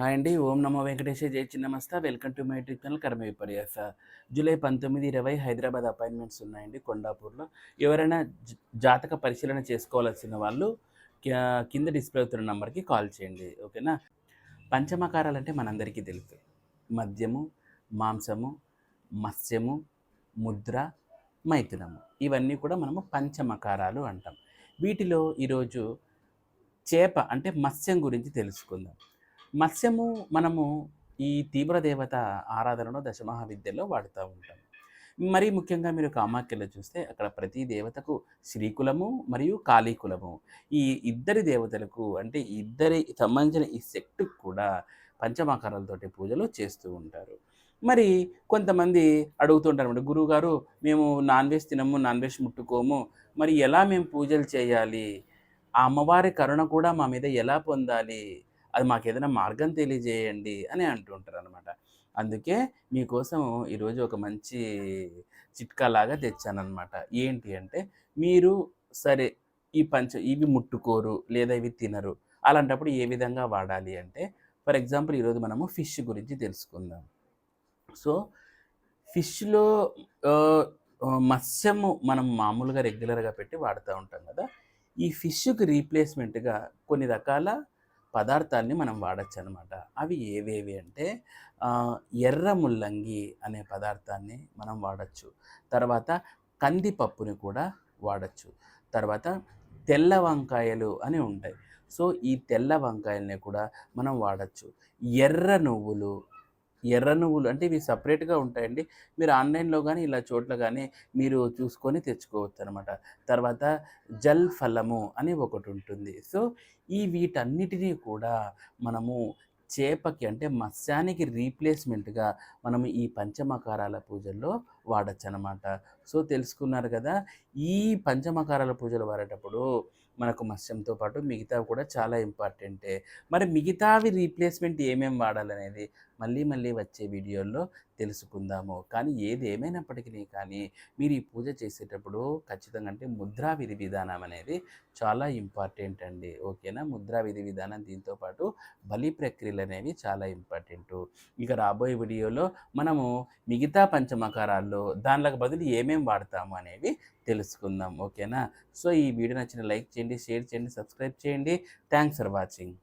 Hi అండి. ఓం నమో వెంకటేశ జై Chinnamasta. Welcome to my YouTube channel Karma Viparyasa. July పంతొమ్మిది ఇరవై హైదరాబాద్ అపాయింట్మెంట్స్ ఉన్నాయండి కొండాపూర్లో. ఎవరైనా జ- జాతక పరిశీలన చేసుకోవాల్సిన వాళ్ళు కింద డిస్ప్లే అవుతున్న నెంబర్కి కాల్ చేయండి. ఓకేనా? పంచమకారాలు అంటే మనందరికీ తెలుసు. మద్యము మాంసము మత్స్యము ముద్ర మైథునము. ఇవన్నీ కూడా మనము పంచమకారాలు అంటాం. వీటిలో ఈరోజు చేప అంటే మత్స్యం గురించి తెలుసుకుందాం. మత్స్యము మనము ఈ తీవ్ర దేవత ఆరాధనలో దశమహావిద్యలో వాడుతూ ఉంటాం. మరి ముఖ్యంగా మీరు కామాఖ్యలో చూస్తే అక్కడ ప్రతి దేవతకు శ్రీకులము మరియు కాళీకులము. ఈ ఇద్దరి దేవతలకు అంటే ఇద్దరి సంబంధించిన ఈ శక్తికి కూడా పంచమాకారాలతోటి పూజలు చేస్తూ ఉంటారు. మరి కొంతమంది అడుగుతుంటారు అనమాట గురువుగారు మేము నాన్ వెజ్ తినము నాన్ వెజ్ ముట్టుకోము. మరి ఎలా మేము పూజలు చేయాలి? ఆ అమ్మవారి కరుణ కూడా మా మీద ఎలా పొందాలి? అది మాకు ఏదైనా మార్గం తెలియజేయండి అని అంటుంటారు అనమాట అందుకే మీకోసం ఈరోజు ఒక మంచి చిట్కా లాగా తెచ్చానమాట ఏంటి అంటే మీరు సరే ఈ పంచ ఇవి ముట్టుకోరు లేదా ఇవి తినరు అలాంటప్పుడు ఏ విధంగా వాడాలి అంటే ఫర్ ఎగ్జాంపుల్ ఈరోజు మనము ఫిష్ గురించి తెలుసుకుందాం. సో ఫిష్లో మత్స్యము మనం మామూలుగా రెగ్యులర్గా పెట్టి వాడుతూ ఉంటాం కదా. ఈ ఫిష్కి రీప్లేస్మెంట్గా కొన్ని రకాల పదార్థాన్ని మనం వాడచ్చు అనమాట అవి ఏవేవి అంటే ఎర్ర ముల్లంగి అనే పదార్థాన్ని మనం వాడచ్చు. తర్వాత కందిపప్పుని కూడా వాడచ్చు. తర్వాత తెల్ల వంకాయలు అని ఉంటాయి. సో ఈ తెల్ల వంకాయల్ని కూడా మనం వాడచ్చు. ఎర్ర నువ్వులు ఎర్ర నువ్వులు అంటే ఇవి సపరేట్గా ఉంటాయండి. మీరు ఆన్లైన్లో కానీ ఇలా చోట్ల కానీ మీరు చూసుకొని తెచ్చుకోవచ్చు అనమాట తర్వాత జల్ ఫలము అని ఒకటి ఉంటుంది. సో ఈ వీటన్నిటినీ కూడా మనము చేపకి అంటే మత్స్యానికి రీప్లేస్మెంట్గా మనం ఈ పంచమకారాల పూజల్లో వాడచ్చు అనమాట సో తెలుసుకున్నారు కదా ఈ పంచమకారాల పూజలు వాడేటప్పుడు మనకు మత్స్యంతో పాటు మిగతావి కూడా చాలా ఇంపార్టెంటే. మరి మిగతావి రీప్లేస్మెంట్ ఏమేమి వాడాలనేది మళ్ళీ మళ్ళీ వచ్చే వీడియోల్లో తెలుసుకుందాము. కానీ ఏది ఏమైనప్పటికీ కానీ మీరు ఈ పూజ చేసేటప్పుడు ఖచ్చితంగా అంటే ముద్రా విధి విధానం అనేది చాలా ఇంపార్టెంట్ అండి. ఓకేనా? ముద్రా విధి విధానం దీంతో పాటు బలి ప్రక్రియలు అనేవి చాలా ఇంపార్టెంట్. ఇక రాబోయే వీడియోలో మనము మిగతా పంచమకారాల్లో దానిలకు బదులు ఏమేమి వాడతాము అనేవి తెలుసుకుందాం. ఓకేనా? సో ఈ వీడియో నచ్చిన లైక్ చేయండి షేర్ చేయండి సబ్స్క్రైబ్ చేయండి. Thanks for watching.